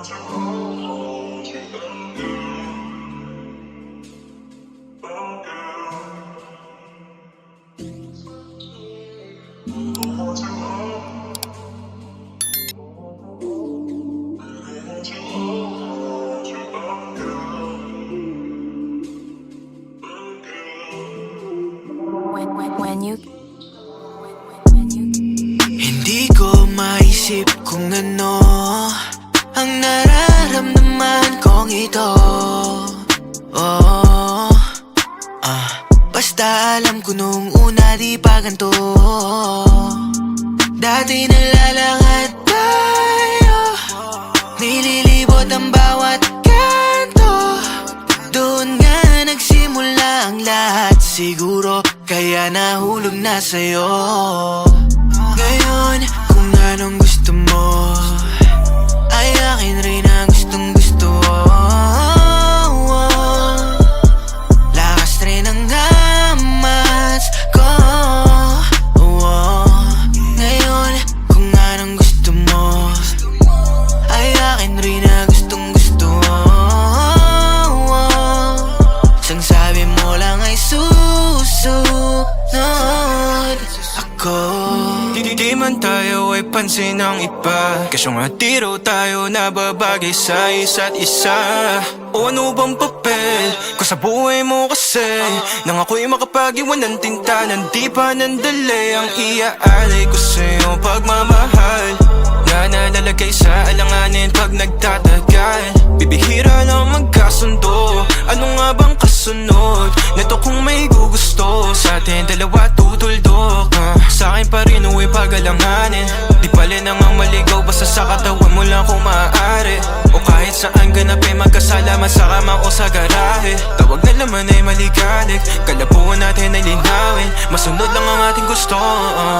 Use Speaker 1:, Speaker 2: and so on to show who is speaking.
Speaker 1: Hindi ko maisip kung ano? Ang nararamdaman kong ito. Oh, ah, basta alam ko nung una di pa ganito. Dati nalalakad tayo. Nililibot ang bawat kanto. Doon nga nagsimula ang lahat Siguro kaya nahulog na sa'yo
Speaker 2: man tayo ay pansin ng iba. Kaso nga di tayo nababagay sa isa't isa. O ano bang papel ko sa buhay mo kasi? Nang ako'y makapag-iwan ng tinta Nang di pa nandali ang iaalay ko sa'yo Pagmamahal. Na nalalagay sa alanganin pag nagtatagal maligaw Basta sa katawan mo lang kung maaari? O kahit saan ganapin Magkasalaman sa kama o sa garahe? Tawag na laman ay maligalig Kalabuan natin ay linawin. Masunod lang ang ating gusto.
Speaker 1: Ngayon